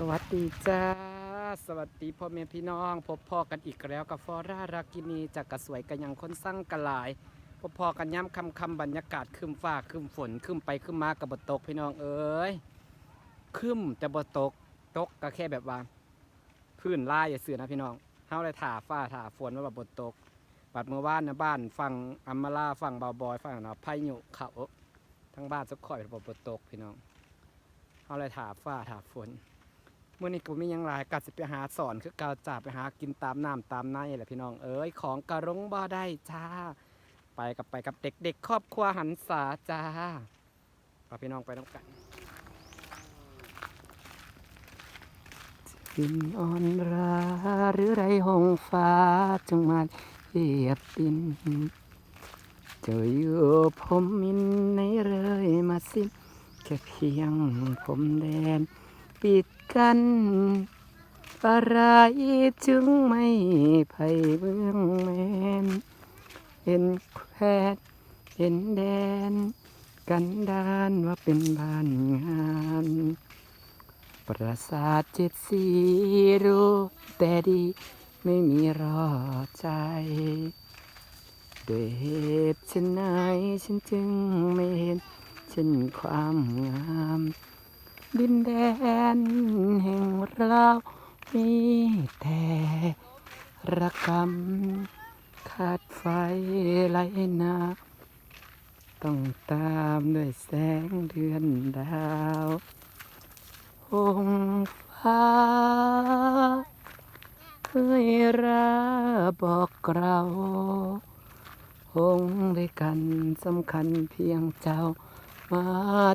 สวัสดีจ้า สวัสดีพ่อแม่พี่น้อง พบพ่อกันอีกแล้วกับฟอร่ารากินีจากกระสวยกันยังค้นสร้างกระหลาย พบพ่อกันย้ำคำคำบรรยากาศคืมฟ้าคืมฝนคืมไปคืมมากับบตกพี่น้องเอ้ยคืมแต่บตกตกก็แค่แบบว่าพื้นลายอย่าเสือนะพี่น้องเฮาเลยถ่าฟ้าถ่าฝนว่าแบบบตก บัดเมื่อวานนะบ้านฟังอัมมาลาฟังบาวบอยฟังเนาะพายุเขาทั้งบ้านสักข่อยแบบบตกพี่น้องเฮาเลยถ่าฟ้าถ่าฝน เมื่อนี้กูมียังหลายกัดสิไปหาสอนคือเกาจ่าไปหากินตามน้ำตามในแหละพี่น้องเอ้ยของกระรงบ่ได้จ้า ไปกับไปกับเด็กๆ ครอบครัวหันษาจ้าพาพี่น้องไปน้องกันดินอ่อนราหรือไรหงฟ้าจงมาเหยียบดินเจออยู่ผมมินในเลยมาสิ้นแค่เพียงผมแดนปิด กันอะไรจึงไม่ไพ่เบื้องแมนเห็นแควดเห็นแดน กันดานว่าเป็นบ้านงาน ปราสาทเจ็ดสีรู้แต่ดีไม่มีรอใจด้วยเหตุเช่นไหนฉันจึงไม่เห็นเช่นความงาม ดินแดนแห่งเรามีแต่ระกำขาดไฟไหลนาต้องตามด้วยแสงเดือนดาวหงฟ้าเคยราบอกเราหงด้วยกันสำคัญเพียงเจ้า มา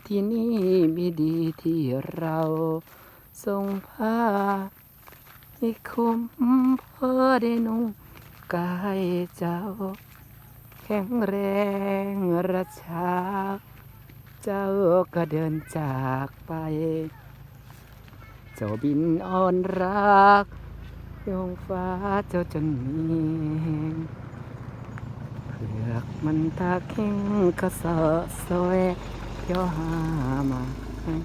ที่นี่มีดีที่เราทรงผ้าให้คุ้มเพอได้นุ่งกายเจ้า แข็งแรงระชาเจ้าก็เดินจากไป เจ้าบินอ่อนรักยงฟ้าเจ้าจนมีแห่งเผือกมันตาเข่งก็สะสวยเที่ ยวหามาให้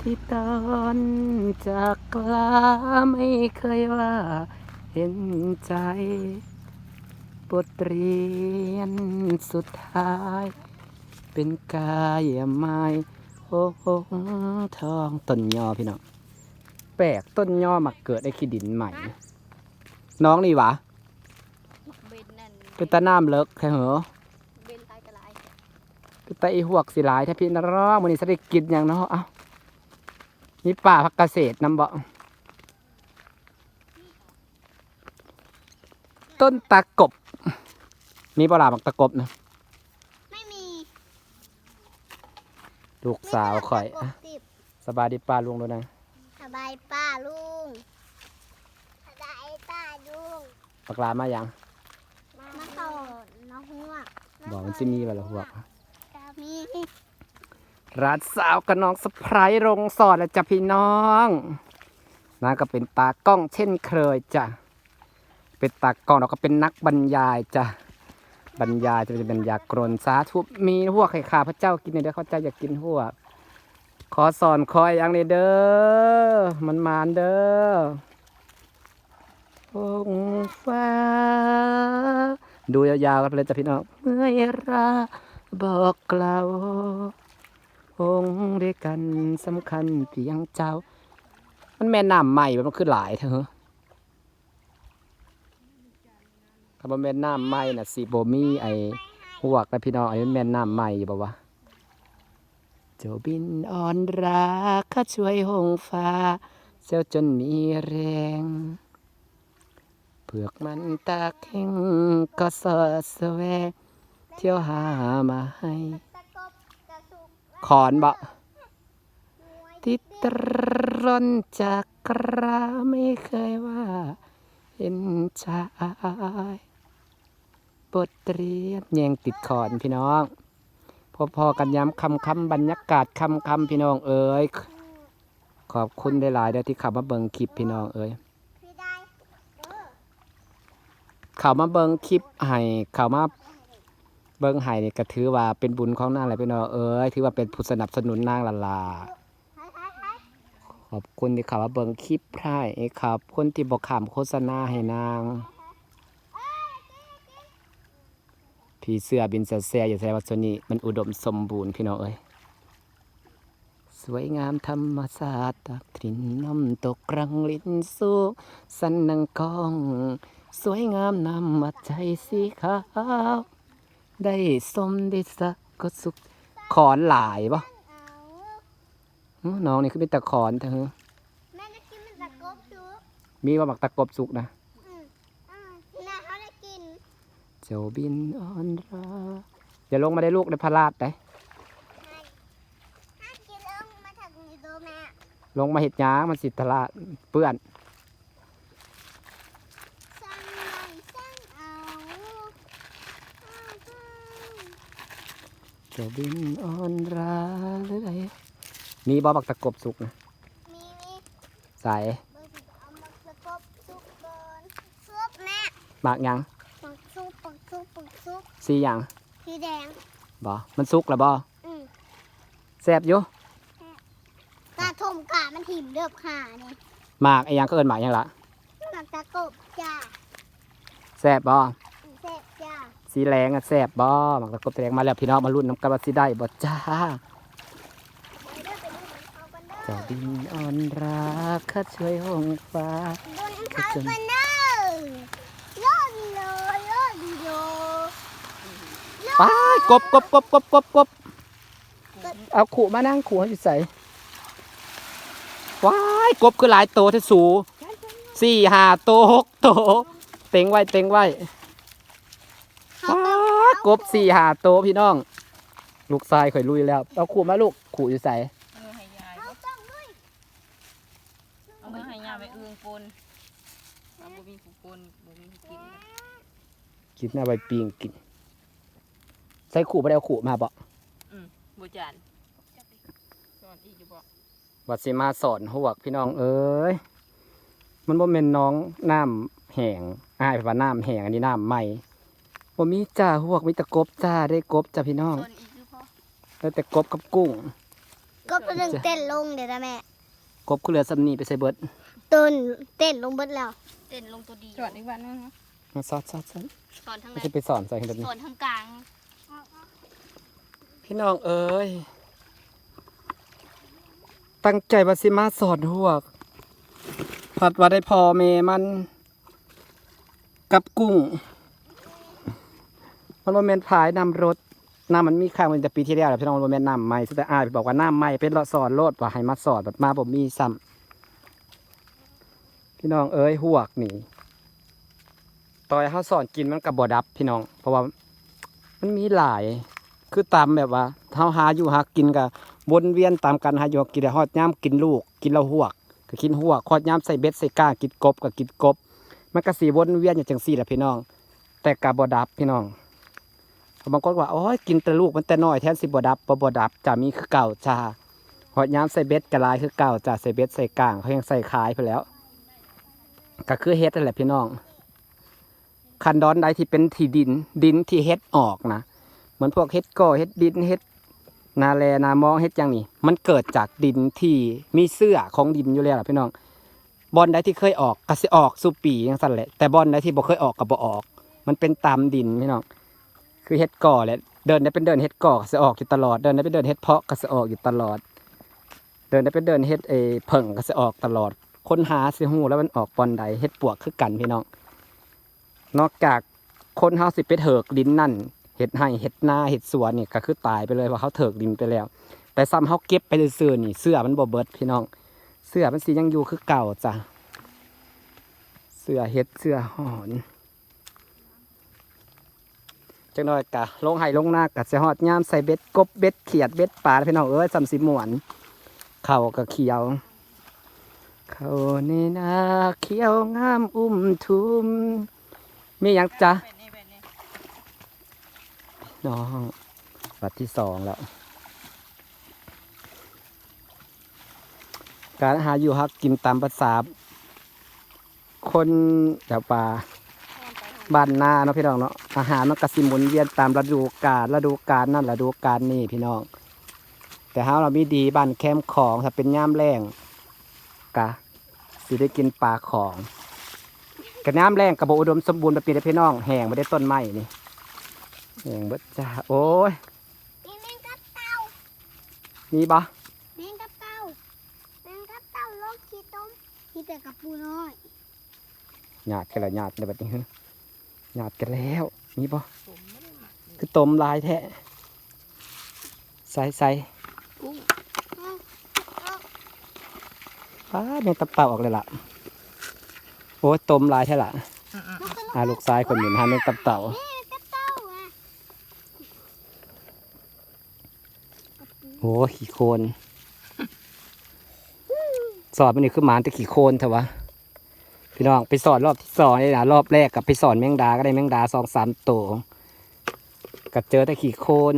ที่ตอนจากกลาไม่เคยว่าเห็นใจบทเรียนสุดท้าย เป็นกายไม้โอ้โหทองต้นยอพี่น้องแปลกต้นยอมาเกิดในขี้ดินใหม่ น้องนี่หวะเบนนั่นเป็นตาน้ำเลิกแค่เหรอ เบนลายกระลาย เป็นตาอีหวกสิหลายถ้าพี่นรอมันนี้สได้กินอย่างเนาะเอ้ามีป่าพักเกษตรนำบ่ต้นตะกบ มีปลาบักตะกบนะไม่มีลูกสาวข่อยไม่อะมีสบายดีป้าลุงด้วยนะสบายป้าลุงสบายป้าลุงปักลามาอย่างมาสอนน้องหัวบอกมันสิมีว่าละหวกกามี ร้านสาวกับน้องสะพรายรงสอดแล้วจ้ะพี่น้องนาก็เป็นตากล้องเช่นเคยจ้ะเป็นตากล้องเราก็เป็นนักบรรยายจ้ะบรรยายจะเป็นบรรยายกรนสาธุมีหัวไข่ขาพระเจ้ากินในเด้อเขาเจ้าอยากกินหัวขอสอนคอยอย่างนี้เด้อมันมานเด้อองฟ้า ดูยาวๆกันเลยจ้ะพี่น้องเมื่อยรา บอกกล่าวองค์ด้วยกันสำคัญเพียงเจ้า มันแม่น้ำใหม่มันคือหลายเถอะถ้าบ่แม่น้ำใหม่น่ะสิบมีไอ้หวกนะพี่น้องไอ้แม่น้ำใหม่อยู่บ่วะเจ้าบินอ่อนรักข้าช่วยหงฟ้า เจ้าจนมีแรงเผือกมันตาแข็งก็สอดแสวง เที่ยวหามาให้ขอนบ่มวยติดตรนจากกราไม่เคยว่าเห็นชายบทเรียนแยงติดขอนพี่น้องพอพอๆกันย้ำคำคำบรรยากาศคำคำพี่น้องเอ๋ยขอบคุณได้หลายๆเด้อที่ข้ามาเบิงคลิปพี่น้องเอ๋ยพี่ได้เออเข้ามาเบิงคลิปให้ข้ามา เบิ่งให้นี่ก็ถือว่าเป็นบุญของนางแหละพี่น้องเอ๋ยถือว่าเป็นผู้สนับสนุนนางละลาให้ให้ให้อบคุณที่เขามาเบิ่งคลิปให้ครับ คนที่บอกขามโฆษณาให้นางพี่เสื้อบินเสียๆอยู่แถววัดสนีมันอุดมสมบูรณ์พี่น้องเอ้ยสวยงามธรรมศาสตร์ตักถิ่นน้ำตกกรังลินสูงสันนังกอง สวยงามนำมาใจสีขาว ได้สมได้สักก็สุขขอนหลายปะเอาอื้อน้องนี่คือเป็นตะขอนเธอแม่จะกินมันตะกบดูมีว่าบักตะกบสุกนะอืมอ่าน่าเขาได้กินเจ้าบินอ่อนราอย่าลงมาได้ลูกในพระราชได้ให้ให้กินเรื่องมาถึงนี่ดูแม่ลงมาเห็ดหยามันสิทลาดเปื้อน สร้างหน่อยสร้างเอาอ้าวอ้าว เจ้าบินอ่อนราหรืออะไรมีบ่บักตะกบสุกนะมีมีใส่เบอร์สิบเอามาประกบซุปบอนซุปแม่หมากหยังปักซุปปักซุปปักซุปสีหยังสีแดงบ่มันสุกแล้วบ่อืมแซ่บอยู่กาทมกามันถิ่มเดือบขาเนี่ยหมากไอ้หยังก็เอิ้นหมากหยังล่ะหมักตะกบจ้าแซ่บบ่เสร็จจ้า สีแรงอะแซ่บบ่หมากตะกบแดงมาแล้วพี่น้องมาลุ้นน้ำกันว่าสิได้บ่จ้าไปเด้อไปดูเขากันเด้อเจ้าบินอ่อนราข้าช่วยห้องฟ้าดูน้ำเขากันเด้อโลดโลโลดโลป้ายกบกบกบกบกบกบเอาขู่มานั่งขู่ให้อยู่ใส่ว้ายกบคือหลายโตเทสูสี่ห้าโตหกโตเต็งไว้เต็งไว้ว้าย กบสี่ห้าโตพี่น้อง ลูกชายข่อยลุยแล้วเอาขู่มาลูกขู่อยู่ใส่เอามือให้ยายเขาต้องด้วยเอามือให้ยายไปเอื้องปนเอาบ่มีผู้ปนบ่มีผู้กินกินหน้าใบปีงกิน ใส่ขู่ไปเอาขู่มาบ่บ่จานสอนอีกอยู่บ่วัดสิมาสอนหวกพี่น้องเอ้ยมันบ่แม่นน้องน้ำแห้งอ้ายว่าน้ำแห้งอันนี้น้ำใหม่ บ่มีจ้าหวกมีแต่กบจ้าได้กบจ้าพี่น้องสอนอีกอยู่พอแล้วแต่กบกับกุ้ง ก็ไปดึงเต้นลงเดี๋ยวนะแม่ กบคือเหลือสำนีไปใส่เบิดต้นเต้นลงเบิดแล้ว เต้นลงตัวดีสอนอีกวันนึงมาซอดซอดซอดสอนทางไหไม่นใช่ไปสอนใส่กันแบบนี้สอนทางกลางพี่น้องเอ้ย ตั้งใจว่าสิมาสอนหวก ผัดว่าได้พอเมมัน กับกุ้ง มันว่าแมนพายนำรถน้ำมันมีข้างมันแต่ปีที่แล้วแหละพี่น้องมันบ่แมนน้ำใหม่แต่อายบอกว่าน้ำใหม่เป็นละสอนโลดว่าให้มาสอนแบบมาบ่มีซ้ำพี่น้องเอ้ยหวกนี่ต่อยเฮาสอนกินมันกับบ่ดับพี่น้อง เพราะว่ามันมีหลายคือตามแบบว่าเฮาหาอยู่หากินกับวนเวียนตามกันหาอยู่กินได้ฮอดยามกินลูก กินแล้วหวกก็กินหวกฮอดยามใส่เบ็ดใส่ก้ากินกบก็กินกบ มันก็สิวนเวียนอย่างจังซี่แหละพี่น้อง แต่กะบ่ดับพี่น้อง บางคนว่าโอ้ยกินแต่ลูกมันแต่น้อยแทนสิบดับบ่บ่ดับจะมีคือเก่าจ้าฮอดยามใส่เบ็ดก็หลายคือเก่าจ้าใส่เบ็ดใส่ก้างเขายังใส่ขายไปแล้ว ก็คือเฮ็ดนั่นแหละพี่น้อง คันดอนใดที่เป็นที่ดินดินที่เฮ็ดออกนะเหมือนพวกเฮ็ดก่อเฮ็ดดินเฮ็ดนาแลนามองเฮ็ดอย่างนี้มันเกิดจากดินที่มีเสื้อของดินอยู่แล้วพี่น้องบอลใดที่เคยออกก็สิออกสู่ปีอย่างสั่นแหละแต่บอลใดที่บ่เคยออกก็บ่ออก มันเป็นตามดินพี่น้อง คือเฮ็ดก่อแหละเดินได้เป็นเดินเฮ็ดก่อก็สิออกอยู่ตลอด เดินได้เป็นเดินเฮ็ดเพาะก็สิออกอยู่ตลอด เดินได้เป็นเดินเฮ็ดเอเพิ่งก็สิออกตลอด ค้นหาสิฮู้แล้วมันออกบอลใดเฮ็ดปวกคือกันพี่น้อง นอกจากคนเฮาสิไปเถิกดินนั่นเห็ดให้เห็ดหน้าเห็ดสวนนี่ก็คือตายไปเลยเพราะเขาเถิกดินไปแล้ว แต่ซ้ำเขาเก็บไปซื่อๆนี่เสื้อมันบ่เบิดพี่น้อง เสื้อมันสียังอยู่คือเก่าจ้ะเสื้อเห็ดเสื้อหอน จังน้อยกะลงไห้ลงหน้ากะจะหอดยามใส่เบ็ดกบเบ็ดเขียดเบ็ดปลาพี่น้องเอ้ยซ้ำสีหมวนเข่าก็เขียว เขาในนาเขียวงามอุ้มทุมมีหยังจ้ะน้องบัตรที่สองแล้ว การหาอยู่ฮักกินตามภาษาคนแถวป่า บ้านนาเนาะพี่น้องเนาะอาหารมันกสิหมุนเวียนตามฤดูกาลฤดูกาลนั่นฤดูกาลนี่พี่น้อง แต่เฮาเรามีดีบ้านแคมป์ของถ้าเป็นย่ามแรงกะสิได้กินปลาของกระน้ำแรงกระโบอุดมสมบูรณ์แบบปีได้พี่น้องแห้งไม่ได้ต้นไม้นี่แห้งเบิดจ้าโอ้ยนี่แมงกับเต่ามีบ่แมงกับเต่าแมงกับเต่าโลกขี้ต้มมีแต่กับปูน้อยหยาดกันละหยาดในบัดนี้ฮะ หยาดกันแล้วมีบ่ผมไม่ได้หมักคือต้มลายแท้ใส่ใส่ป้าแม่ตับเต่าออกเลยล่ะ โอ้ยต้มลายแท้ละอืมมันเป็นอาลูกซ้ายคนหนึ่งหาแม่ตับเต่าแมงกับเต่าโอ้ขี่โคน สอนมันนี่คือหมานแต่ขี่โคนเถอะวะ พี่น้องไปสอนรอบที่สองเลยนะรอบแรกกับไปสอนแมงดาก็ได้แมงดาสองสามตัวกับเจอแต่ขี่โคลน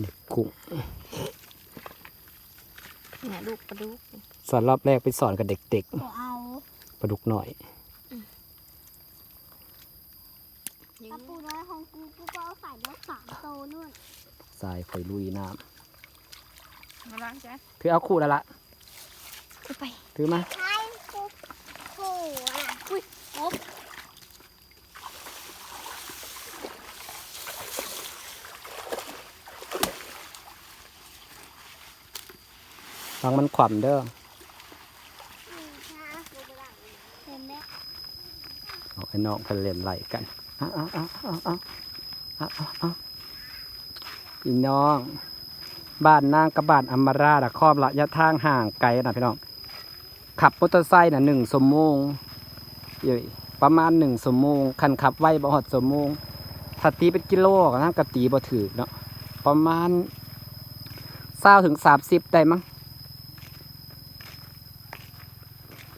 นี่กุ้งๆเนี่ยลูกปลาดุกสอนรอบแรกไปสอนกับเด็กก็เอาๆปลาดุกหน่อยกับปูน้อยของกูกูก็เอาใส่ได้สามโตนู่นทรายคอยลุยน้มาล้างจ้ะำถือเอาคู่แล้วละไปถือมาใช่กูโฟังมันขว่มเด้อเไอาไอ้น้องกัเล่นไหลกันอ้าวอ้าวอ้าวอ้าวอ้าวอ้าวอีน้อง บ้านนางกับบ้านอมราดะครอบระยะทางห่างไกลนะพี่น้อง ขับมอเตอร์ไซค์น่ะหนึ่งสมงเยประมาณหนึ่งสมงคันขับไว้บ่หอดสมงถ้าตีเป็นกิโลก็น่ากะตีบ่ถือเนาะประมาณเศร้าถึงสามสิบได้มั้ง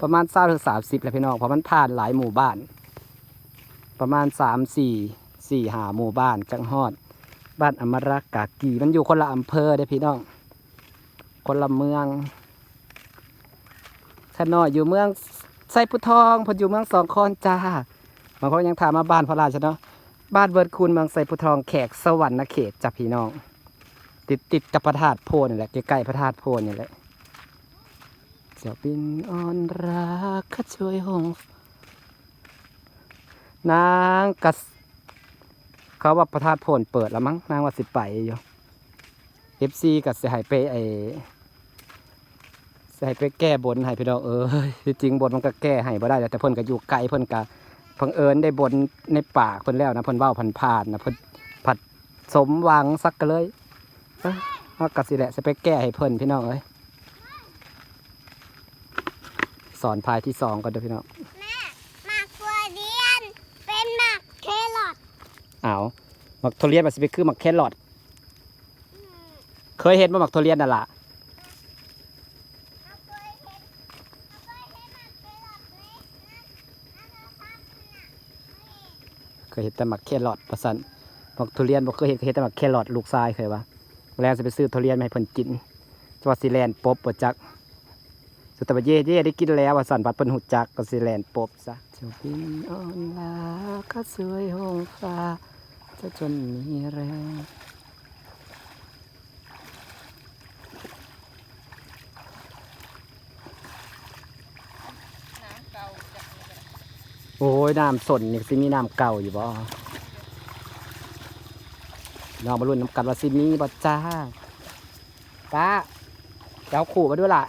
ประมาณเศร้าถึงสามสิบแหละพี่น้องเพราะมันผ่านหลายหมู่บ้าน ประมาณสามสี่สี่หาหมู่บ้านจังฮอด บ้านอมรากากีมันอยู่คนละอำเภอเด้พี่น้อง คนละเมือง ขนอยอยู่เมืองไซพุทองพนอยู่เมืองสองคอนจ้าบางคนยังถามมาบ้านพระราชเนาะบ้านเวิร์ดคูนเมืองไซพุทองแขกสวรรค์เขตจ้ะพี่น้อง ติดติดกับพระธาตุโพนี่แหละใกล้ๆพระธาตุโพนี่แหละเจ้าบินอ่อนรักข้าช่วยหงนางกัสเขาว่าประธาตุโพนเปิดแล้วมั้งนางว่าสิไปอยู่เอฟซีกับเสียหายไปไอ เสียหายไปแก้บนให้พี่น้องเอ้ยที่จริงบนมันก็แก้ให้บ่ได้แต่เพิ่นก็อยู่ไกลเพิ่นก็เพิ่งเอิญได้บนในปากเพิ่นแล้วนะเพิ่นเว้าผ่านๆนะเพิ่นผัดสมหวังสักก็เลยเอ้ยเอากัสิแหละจะไปแก้ให้เพิ่นพี่น้องเอ้ยสอนพายที่สองก่อนเด้อพี่น้องแม่หมากตัวเดียนเป็นหมากแครอทเอาหมักทุเรียนมันสิไปคือหมักแครอทอืมเคยเห็นว่าหมักทุเรียนน่ะล่ะ เอาเคยเห็นเอาเคยเห็นหมากแครอทไหมนั่นนั่นเอาครับน่ะ เค ยเห็นแต่หมักแครอทประสันหมักทุเรียนบ่เคยเห็นเคยเห็นแต่หมักแครอทลูกทรายเคยวะแล้วจะไปซื้อทุเรียนมาให้เพิ่นกินจังหวัดสิแลนด์ปบบ่จักสุดแต่ว่าเย่เย่ได้กินแล้วว่าสันบัดเพิ่นหูจักก็สิแลนด์ปบซะจะบินอ่อนลาก็สวยหงฟ้าจะจนมีแรง น้ำเก่าจากนี่ก็ได้ โอ้ยน้ำสนนี่สิมีน้ำเก่าอยู่บ่น้องมารุ่นน้ำกันว่าสิมีบ่จ้าป้าเจ้าขู่มาด้วยล่ะ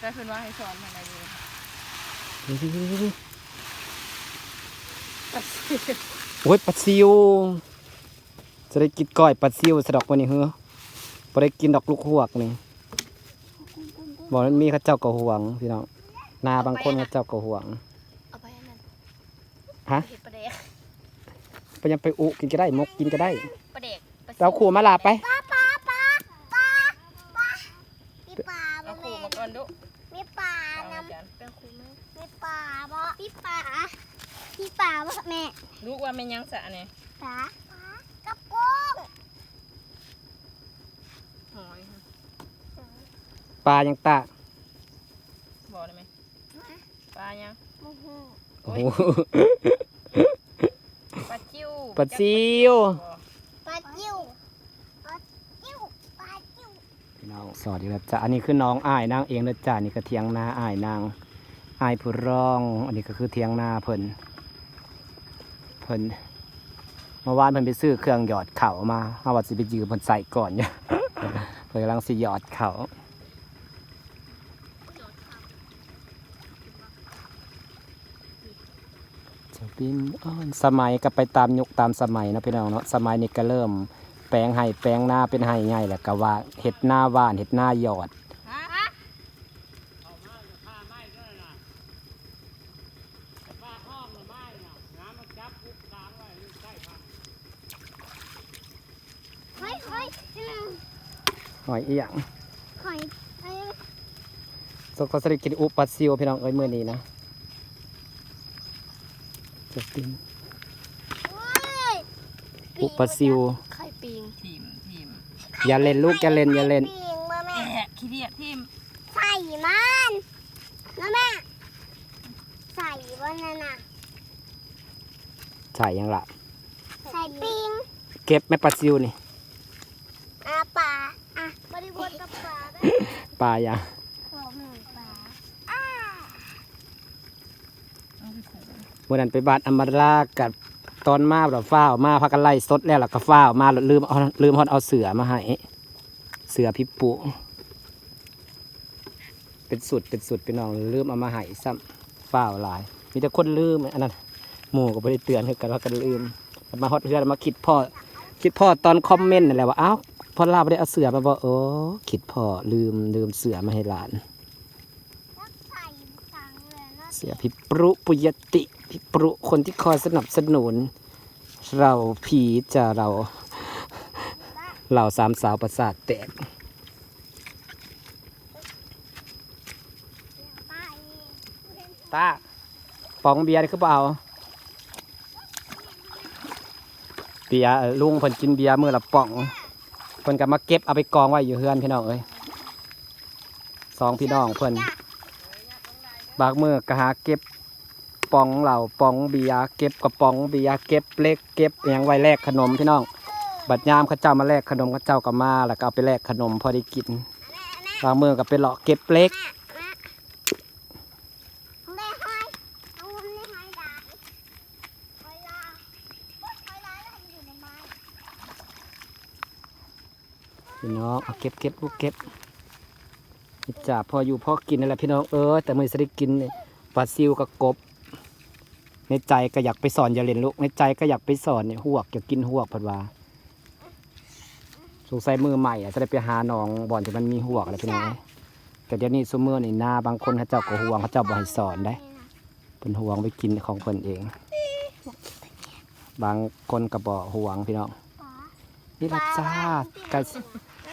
ได้เพิ่นว่าให้สอนอะไรอยู่โอ้ยปลาซิวจะได้กินก้อยปลาซิวสะดอกวันนี้เฮ้อบ่ได้กินดอกลูกหวกนี่ บอกมันมีเข้าเจ้าก็ห่วงพี่น้องนาบางคนเข้าเจ้าก็ห่วงเอาไปอันนั้นฮะเห็ดปลาเด็กไปยังไปอุกินก็ได้มกกินก็ได้ปลาเด็กปลเราขู่มาลาไปปลาปลาปลาปลาปลามีปลาเอาบ่ขู่แม่มาก่อนดุมีปลาเอาน้อาจารย์เป็นขู่ไหมำมีปลาบ่มีปลามีปลาบ่แม่ลูกว่าแม่นยังสะเนี่ยปลาปลากับกุ้ง หอยค่ะ ปลายังตากบอกได้ไหมปลายังโอ้โหโอ้โหปลาจิ้วปลาซิวปลาจิ้วปลาจิ้วน้องสวัสดีครับจ้าอันนี้คือน้องอ้ายนางเองนะจ้านี่ก็เทียงนาอ้ายนางอ้ายผู้ร้อง อันนี้ก็คือเทียงนาเพิ่นเพิ่นเมื่อวานเพิ่นไปซื้อเครื่องหยอดเข่ามาเอาว่าสิไปยืมเพิ่นใส่ก่อนเนี่ยเพิ่นกำลังสิหยอดเข่า จะบินอ้อนสมัยก็ไปตามยุคตามสมัยเนาะพี่น้องเนาะสมัยนี้ก็เริ่ม แปลงไห้แปลงหน้าเป็นไห้ใหญ่แหละก็ว่าเห็ดหน้าว่านเห็ดหน้าหยอดฮะเฮ้ยเฮ้ยอืมหอยเอียงหอยเอ้ยสกสริกินอุปัสซิวพี่น้องเอ้ยมื่อนี้นะ จะกินเว้ยอุปัสซิว ไข่ปิงทีมทีมอย่าเล่นลูกอย่าเล่นอย่าเล่นข่ปิงมาแม่แอะขี้เดียดทีมใส่มันนะแม่ใส่บนนั่นน่ะใช่ยังละใส่ปิงเก็บแม่ปัสซิวนี่อาปลาอะบริบทกับปลาได้ปลายัง ขอหมูปลาอ้า เอาไปขู่ เมื่อนั้นไปบานอมรากับตอนมาแบบฟ้าวมาพักกันไล่สดแล้วแล้วก็ฟ้าวมาลืมเอาลืมฮอดเอาเสือมาให้เสือพิปุ เป็นสุดเป็นสุดพี่น้องลืมเอามาให้ซ้ำฟ้าวหลาย มีแต่คนลืมอันนั้นหมู่ก็ไม่ได้เตือนคือกันว่ากันลืมมาฮอดเพื่อนมาคิดพ่อคิดพ่อตอนคอมเมนต์นั่นแหละว่าอ้าวพ่อลาไม่ได้เอาเสือมาบอกโอ้คิดพ่อลืมลืมเสือมาให้หลาน เสียพิปรุปุยติ พิปรุคนที่คอยสนับสนุน เราผีจะเราเราสามสาวประสาทแตกตาปองเบียร์คือเปล่าเบียร์ลุงเพิ่นกินเบียร์มือละป่องเพิ่นก็มาเก็บเอาไปกองไว้อยู่เฮือนพี่น้องเอ้ยสองพี่น้องเพิ่นบางมือก็หาเก็บ ปองเหล่าปองเบียร์เก็บกระป๋องเบียร์เก็บเล็กเก็บอหยังไว้แลกขนมพี่น้อง บัดยามเขาเจ้ามาแลกขนมเขาเจ้าก็มาแล้วก็เอาไปแลกขนมพอได้กินบางเมืองก็ไปเลาะเก็บเล็กพี่น้องเอาเก็บเก็บลูกเก็บจ่าพออยู่พอกินนั่นแหละพี่น้องเออแต่มือสได้กินปลาซิวกับกบ ในใจก็อยากไปสอนอย่าเล่นลูกในใจก็อยากไปสอนเนี่ยหวกอยากกินหวกพัดว่าสงสัยมือใหม่อะจะได้ไปหาหนองบ่อนที่มันมีหวกอะไรพี่น้องแต่เดี๋ยวนี้ซุมือนี่หน้าบางคนเขาเจ้าก็ห่วงเขาเจ้าบ่ให้สอนได้เพิ่นห่วงไปกินของเพิ่นเอง บางคนก็บ่ห่วงพี่น้องนี่ละจ้าก่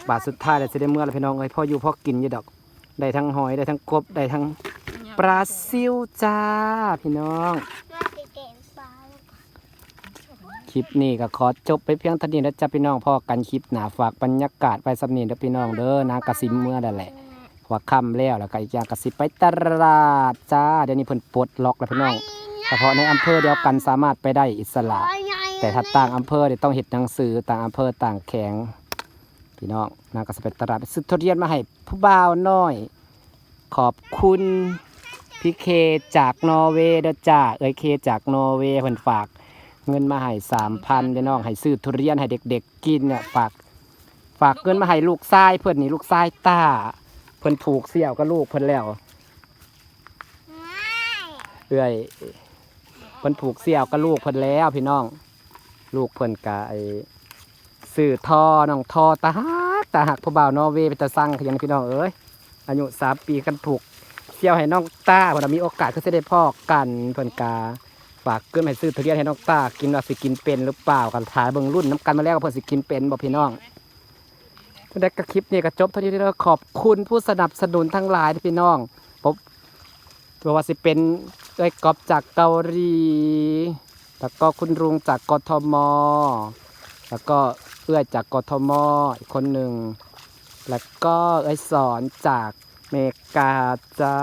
บาทสุดท้ายเลยจะได้เมื่อแล้วพี่น้องเอ้ยพ่ออยู่พ่อกินยู่ดอก ได้ทั้งหอยได้ทั้งกบได้ทั้งปลาซิวจ้าพี่น้อง แม่ไปเก็บปลาแล้วก็ ค ลิปนี้ก็ขอจบไปเพียงเท่านี้นะจ้าพี่น้องพ่อกันคลิปหนาฝากบรรยากาศไปสำเนียงเด้อพี่น้องเด้อนางกระซิมเมื่อนั่นแหละว่าค่ำแล้วแล้วก็อีกอย่างกระซิบไปตลาดจ้าเดี๋ยวนี้เพิ่นปลดล็อกแล้วพี่น้องเฉพาะในอำเภอเดียวกันสามารถไปได้อิสระ แต่ถ้าต่างอำเภอเนี่ยต้องเห็ดหนังสือต่างอำเภอต่างแข็งพี่น้องนางก็จะไปตลาดไปซื้อทุเรียนมาให้ผู้บ่าวน้อย ขอบคุณพี่เคจากนอร์เวย์เด้อจ้าเอ้ยเคจากนอร์เวย์เพิ่นฝาก เงินมาให้สามพันพี่น้องให้ซื้อทุเรียนให้เด็ก ๆ กินเนี่ยฝากฝากเงินมาให้ลูกชายเพิ่อนนี่ลูกชายตาเพิ่อนผูกเสี่ยวกับลูกเพิ่นแล้วเอ้อยเพิ่อนผูกเสี่ยวกับลูกเพิ่นแล้วพี่น้อง ลูกเพิ่นกะไอสื่อทอน้องทอตาหักตาหักผู้บ่าวนอเวย์เป็นตาสั่งขยันพี่น้องเอ้ยอายุสามปีกันผูกเสี่ยวให้น้องตาเพิ่นนมีโอกาสก็จะได้พ่อกันเพิ่นกา ฝากเกินให้ซื้อทุเรียนให้น้องตากินว่าสิกินเป็นหรือเปล่ากันถ่ายเบิ่งรุ่นน้ำกันมาแล้วเพิ่นสิกินเป็นบ่พี่น้องได้กระคลิปนี้ก็จบเท่านี้เด้อขอบคุณผู้สนับสนุนทั้งหลายที่พี่น้องผมตัวว่าสิเป็นไอ้กอบจากเกาหลีแล้วก็คุณลุงจากกทม แล้วก็เอื้อจากกทมอีกคนหนึ่ง แล้วก็เอ้สอนจากเมกาจ้า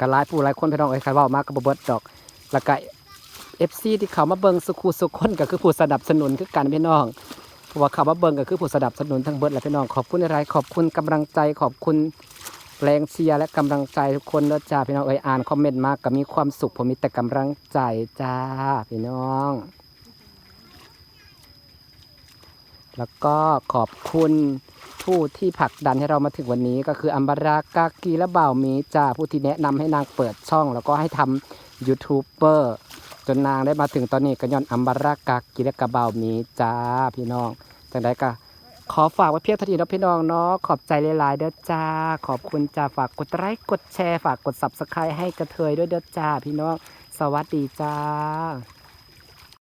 กระไลายผู้หลายคนพี่น้องเอ้ยใครเว่ามากก็บเบิดดอก แล้วก็เอฟซีที่เขามาเบิงสุขูสุขคนก็คือผู้สนับสนุนคือกันพี่น้องเพราะว่าเขาวว่าเบิ่งก็คือผู้สนับสนุนทั้งเบิดแหละพี่น้องขอบคุณอะไรขอบคุณกำลังใจขอบคุณแรงเชียร์และกำลังใจทุกคนเด้อจ้าพี่น้องเอ้ยอ่านคอมเมนต์มาก็มีความสุขผมมีแต่กำลังใจจ้าพี่น้อง แล้วก็ขอบคุณ ผู้ที่ผลักดันให้เรามาถึงวันนี้ก็คืออัมบารากากีและบ่าวมีจ้าผู้ที่แนะนำให้นางเปิดช่อง แล้วก็ให้ทำยูทูบเบอร์จนนางได้มาถึงตอนนี้ก็ย้อนอัมบารากากีและกระบ่าวมีจ้าพี่น้องจังไดก็ขอฝากไว้เพียงเท่านี้นะพี่น้องเนาะขอบใจหลายๆเด้อจ้า ขอบคุณจ้าฝากกดไลค์กดแชร์ฝากกด subscribe ให้กระเทยด้วยเด้อจ้า พี่น้องสวัสดีจ้า